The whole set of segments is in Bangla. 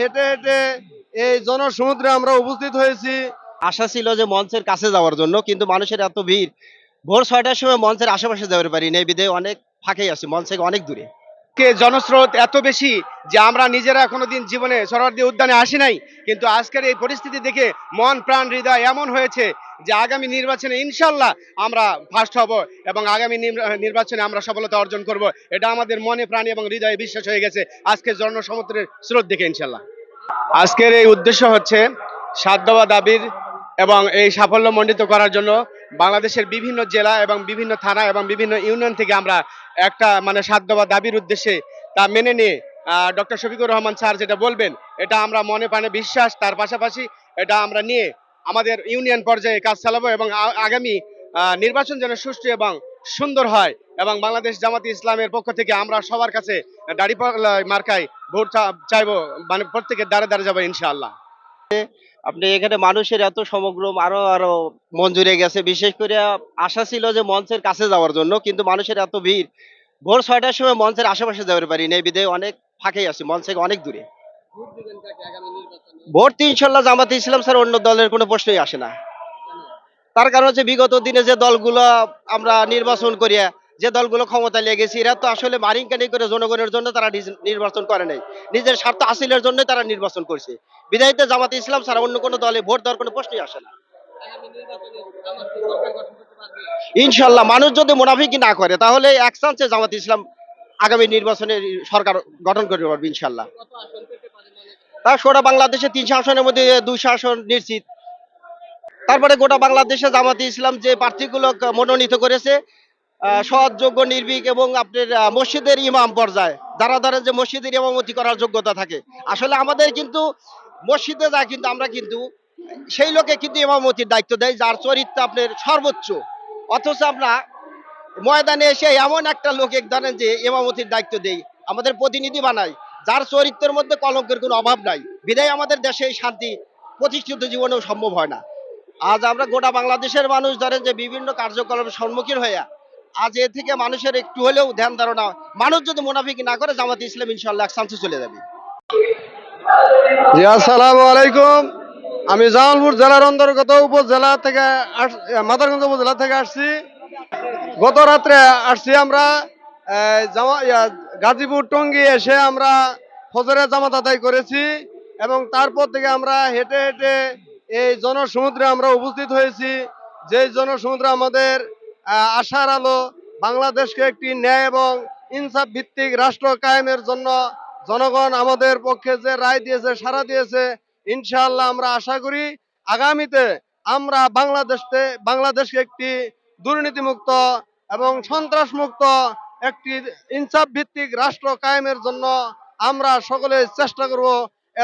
হেঁটে হেঁটে এই জনসমুদ্রে আমরা উপস্থিত হয়েছি। আশা ছিল যে মঞ্চের কাছে যাওয়ার জন্য, কিন্তু মানুষের এত ভিড়। ভোর ছয়টার সময় মঞ্চের আশেপাশে যাওয়ার পারি নেই বিদে অনেক ফাঁকেই আছি, মঞ্চ থেকে অনেক দূরে। কে জনস্রোত এত বেশি যে আমরা নিজেরা কোনোদিন জীবনে সরোয়ার্দী উদ্যানে আসি নাই। কিন্তু আজকের এই পরিস্থিতি দেখে মন, প্রাণ, হৃদয় এমন হয়েছে যে আগামী নির্বাচনে ইনশাল্লাহ আমরা ফার্স্ট হব এবং আগামী নির- নির্বাচনে আমরা সফলতা অর্জন করব। এটা আমাদের মনে, প্রাণে এবং হৃদয়ে বিশ্বাস হয়ে গেছে। আজকে জনসমুদ্রের স্রোত দেখে ইনশাল্লাহ। আজকের এই উদ্দেশ্য হচ্ছে দফা দাবির এবং এই সাফল্য মণ্ডিত করার জন্য বাংলাদেশের বিভিন্ন জেলা এবং বিভিন্ন থানা এবং বিভিন্ন ইউনিয়ন থেকে আমরা একটা মানে সাধ্য দফা দাবির উদ্দেশ্যে তা মেনে নিয়ে ডক্টর শফিকুর রহমান স্যার যেটা বলবেন, এটা আমরা মনে প্রাণে বিশ্বাস, তার পাশাপাশি এটা আমরা নিয়ে আমাদের ইউনিয়ন পর্যায়ে কাজ চালাবো এবং আগামী নির্বাচন যেন সুষ্ঠু এবং সুন্দর হয় এবং বাংলাদেশ জামাতি ইসলামের পক্ষ থেকে আমরা সবার কাছে দাড়ি মার্কায় ভোট চাইব মানে প্রত্যেকের দ্বারে দ্বারে যাব ইনশাআল্লাহ। আপনি এখানে মানুষের এত সমগ্র আরও আরও মন জুড়ে গেছে। বিশেষ করে আশা ছিল যে মঞ্চের কাছে যাওয়ার জন্য, কিন্তু মানুষের এত ভিড়। ভোর ছয়টার সময় মঞ্চের আশেপাশে যাওয়ার পারি নেই, বিদে অনেক ফাঁকেই আছি, মঞ্চ থেকে অনেক দূরে। ভোট ইনশাল্লাহ জামাতে ইসলাম স্যার অন্য দলের কোনো প্রশ্নই আসে না। তার কারণ হচ্ছে বিগত দিনে যে দলগুলো আমরা নির্বাচন করিয়া যে দলগুলো ক্ষমতা নিয়ে গেছি, এরা তো আসলে মারিংকানি করে জনগণের জন্য তারা নির্বাচন করে নাই। নিজের স্বার্থ হাসিলের জন্য তারা নির্বাচন করছে। বিধায়িত জামাতে ইসলাম ছাড়া অন্য কোনো দলে ভোট দেওয়ার কোনো প্রশ্নই আসে না। ইনশাল্লাহ মানুষ যদি মুনাফিকি না করে, তাহলে এক চান্সে জামাত ইসলাম আগামী নির্বাচনে সরকার গঠন করতে পারবে ইনশাল্লাহ তা গোটা বাংলাদেশে তিনশো আসনের মধ্যে দুইশো আসন নিশ্চিত। তারপরে গোটা বাংলাদেশে জামাতে ইসলাম যে প্রার্থীগুলো মনোনীত করেছে আহ, সৎ যোগ্য নির্ভীক এবং আপনার মসজিদের ইমাম পর্যায়ে যারা ধরেন যে মসজিদের ইমামতি করার যোগ্যতা থাকে। আসলে আমাদের কিন্তু মসজিদে যায় কিন্তু আমরা কিন্তু সেই লোকে কিন্তু ইমামতির দায়িত্ব দেয় যার চরিত্র আপনার সর্বোচ্চ। অথচ আমরা ময়দানে এসে এমন একটা লোকে ধরেন যে ইমামতির দায়িত্ব দেই আমাদের প্রতিনিধি বানাই যার চরিত্রের মধ্যে কলঙ্কের কোনো অভাব নাই। বিদায় আমাদের দেশে এই শান্তি প্রতিষ্ঠিত জীবনেও সম্ভব হয় না। আজ আমরা গোটা বাংলাদেশের মানুষ ধরেন যে বিভিন্ন কার্যকলাপের সম্মুখীন হইয়া আজ এ থেকে মানুষের একটু হলেও ধ্যান ধারণা, মানুষ যদি মুনাফিকি না করে, জামাত ইসলাম ইনশাল্লাহ শান্তি চলে যাবে। আসসালামু আলাইকুম। আমি জামালপুর জেলার অন্তর্গত উপজেলা থেকে মাদারগঞ্জ উপজেলা থেকে আসছি। গত রাত্রে আসছি আমরা গাজীপুর টঙ্গী এসে আমরা ফজরে জামাত আদায় করেছি এবং তারপর থেকে আমরা হেঁটে হেঁটে এই জনসমুদ্রে আমরা উপস্থিত হয়েছি। যেই জনসমুদ্রে আমাদের আশার আলো বাংলাদেশকে একটি ন্যায় এবং ইনসাফ ভিত্তিক রাষ্ট্র কায়েমের জন্য জনগণ আমাদের পক্ষে যে রায় দিয়েছে সারা দিয়েছে, ইনশাআল্লাহ আমরা আশা করি আগামীতে আমরা বাংলাদেশে বাংলাদেশকে একটি দুর্নীতিমুক্ত এবং সন্ত্রাস মুক্ত একটি ইনসাফ ভিত্তিক রাষ্ট্র কায়েমের জন্য আমরা সকলে চেষ্টা করব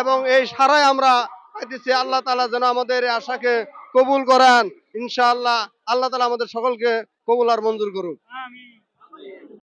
এবং এই সারাই আমরা পাইতেছি। আল্লাহ তালা যেন আমাদের আশাকে কবুল করান। ইনশাআল্লাহ আল্লাহ তালা আমাদের সকলকে কবুল আর মঞ্জুর করুন